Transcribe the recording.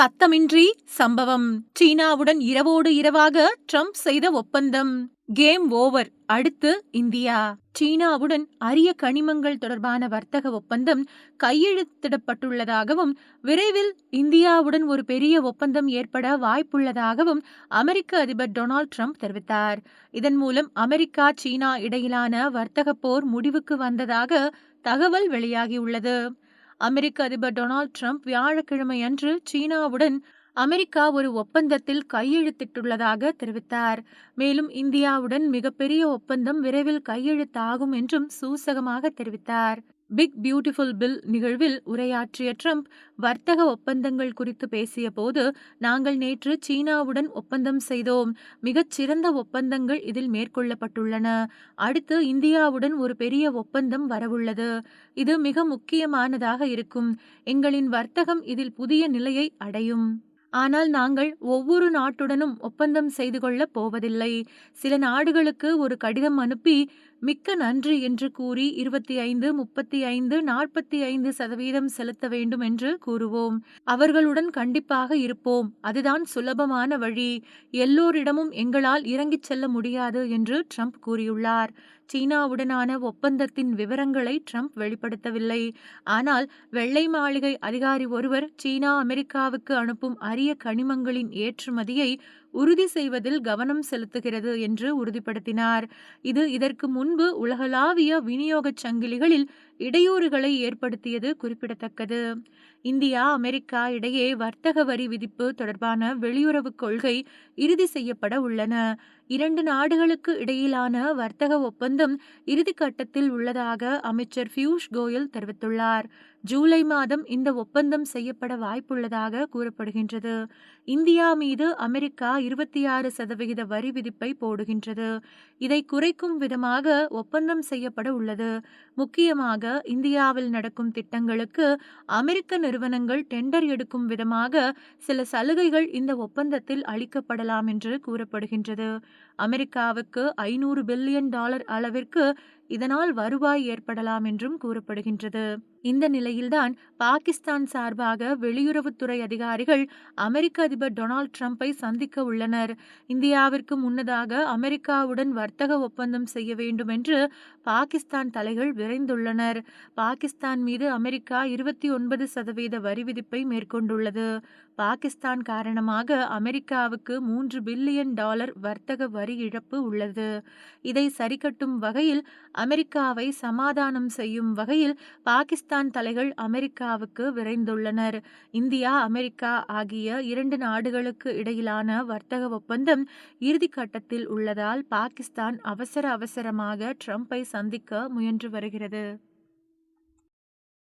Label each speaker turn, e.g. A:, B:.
A: சத்தமின்றி சம்பவம். சீனாவுடன் இரவோடு இரவாக ட்ரம்ப் செய்த ஒப்பந்தம். Game over. அடுத்து இந்தியா. சீனாவுடன் அரிய கனிமங்கள் தொடர்பான வர்த்தக ஒப்பந்தம் கையெழுத்திடப்பட்டுள்ளதாகவும் விரைவில் இந்தியாவுடன் ஒரு பெரிய ஒப்பந்தம் ஏற்பட வாய்ப்புள்ளதாகவும் அமெரிக்க அதிபர் டொனால்ட் ட்ரம்ப் தெரிவித்தார். இதன் மூலம் அமெரிக்கா சீனா இடையிலான வர்த்தக போர் முடிவுக்கு வந்ததாக தகவல் வெளியாகியுள்ளது. அமெரிக்க அதிபர் டொனால்ட் ட்ரம்ப் வியாழக்கிழமை அன்று சீனாவுடன் அமெரிக்கா ஒரு ஒப்பந்தத்தில் கையெழுத்திட்டுள்ளதாக தெரிவித்தார். மேலும் இந்தியாவுடன் மிகப்பெரிய ஒப்பந்தம் விரைவில் கையெழுத்தாகும் என்றும் சூசகமாக தெரிவித்தார். பிக் பியூட்டிஃபுல் பில் நிகழ்வில் உரையாற்றிய ட்ரம்ப் வர்த்தக ஒப்பந்தங்கள் குறித்து பேசிய போது நாங்கள் நேற்று சீனாவுடன் ஒப்பந்தம் செய்தோம். மிகச்சிறந்த ஒப்பந்தங்கள் இதில் மேற்கொள்ளப்பட்டுள்ளன. அடுத்து இந்தியாவுடன் ஒரு பெரிய ஒப்பந்தம் வரவுள்ளது. இது மிக முக்கியமானதாக இருக்கும். எங்களின் வர்த்தகம் இதில் புதிய நிலையை அடையும். ஆனால் நாங்கள் ஒவ்வொரு நாட்டுடனும் ஒப்பந்தம் செய்து கொள்ளப் போவதில்லை. சில நாடுகளுக்கு ஒரு கடிதம் அனுப்பி மிக்க நன்றி என்று கூறி இருபத்தி ஐந்து முப்பத்தி ஐந்து நாற்பத்தி ஐந்து சதவீதம் செலுத்த வேண்டும் என்று கூறுவோம். அவர்களுடன் கண்டிப்பாக இருப்போம். அதுதான் சுலபமான வழி. எல்லோரிடமும் எங்களால் இறங்கிச் செல்ல முடியாது என்று ட்ரம்ப் கூறியுள்ளார். சீனாவுடனான ஒப்பந்தத்தின் விவரங்களை ட்ரம்ப் வெளிப்படுத்தவில்லை. ஆனால் வெள்ளை மாளிகை அதிகாரி ஒருவர் சீனா அமெரிக்காவுக்கு அனுப்பும் அரிய கனிமங்களின் ஏற்றுமதியை உறுதி செய்வதில் கவனம் செலுத்துகிறது என்று உறுதிப்படுத்தினார். இது இதற்கு முன்பு உலகளாவிய விநியோகச் சங்கிலிகளில் இடையூறுகளை ஏற்படுத்தியது குறிப்பிடத்தக்கது. இந்தியா அமெரிக்கா இடையே வர்த்தக வரி விதிப்பு தொடர்பான வெளியுறவுக் கொள்கை இறுதி செய்யப்பட உள்ளன. இரண்டு நாடுகளுக்கு இடையிலான வர்த்தக ஒப்பந்தம் இறுதி கட்டத்தில் உள்ளதாக அமைச்சர் பியூஷ் கோயல் தெரிவித்துள்ளார். ஜூலை மாதம் இந்த ஒப்பந்தம் செய்யப்பட வாய்ப்புள்ளதாக கூறப்படுகின்றது. இந்தியா மீது அமெரிக்கா இருபத்தி ஆறு சதவிகித வரி விதிப்பை போடுகின்றது. இதை குறைக்கும் விதமாக ஒப்பந்தம் செய்யப்பட உள்ளது. முக்கியமாக இந்தியாவில் நடக்கும் திட்டங்களுக்கு அமெரிக்க நிறுவனங்கள் டெண்டர் எடுக்கும் விதமாக சில சலுகைகள் இந்த ஒப்பந்தத்தில் அளிக்கப்படலாம் என்று கூறப்படுகின்றது. அமெரிக்காவுக்கு ஐநூறு பில்லியன் டாலர் அளவிற்கு இதனால் வருவாய் ஏற்படலாம் என்றும் கூறப்படுகின்றது. இந்த நிலையில்தான் பாகிஸ்தான் சார்பாக வெளியுறவுத்துறை அதிகாரிகள் அமெரிக்க அதிபர் டொனால்ட் ட்ரம்ப்பை சந்திக்க உள்ளனர். இந்தியாவிற்கு முன்னதாக அமெரிக்காவுடன் வர்த்தக ஒப்பந்தம் செய்ய வேண்டும் என்று பாகிஸ்தான் தலைகள் விரைந்துள்ளனர். பாகிஸ்தான் மீது அமெரிக்கா இருபத்தி ஒன்பது சதவீத வரி விதிப்பை மேற்கொண்டுள்ளது. பாகிஸ்தான் காரணமாக அமெரிக்காவுக்கு மூன்று பில்லியன் டாலர் வர்த்தக வரி இழப்பு உள்ளது. இதை சரிக்கட்டும் வகையில் அமெரிக்காவை சமாதானம் செய்யும் வகையில் பாகிஸ்தான் தலைகள் அமெரிக்காவுக்கு விரைந்துள்ளனர். இந்தியா அமெரிக்கா ஆகிய இரண்டு நாடுகளுக்கு இடையிலான வர்த்தக ஒப்பந்தம் இறுதி கட்டத்தில் உள்ளதால் பாகிஸ்தான் அவசர அவசரமாக ட்ரம்ப்பை சந்திக்க முயன்று வருகிறது.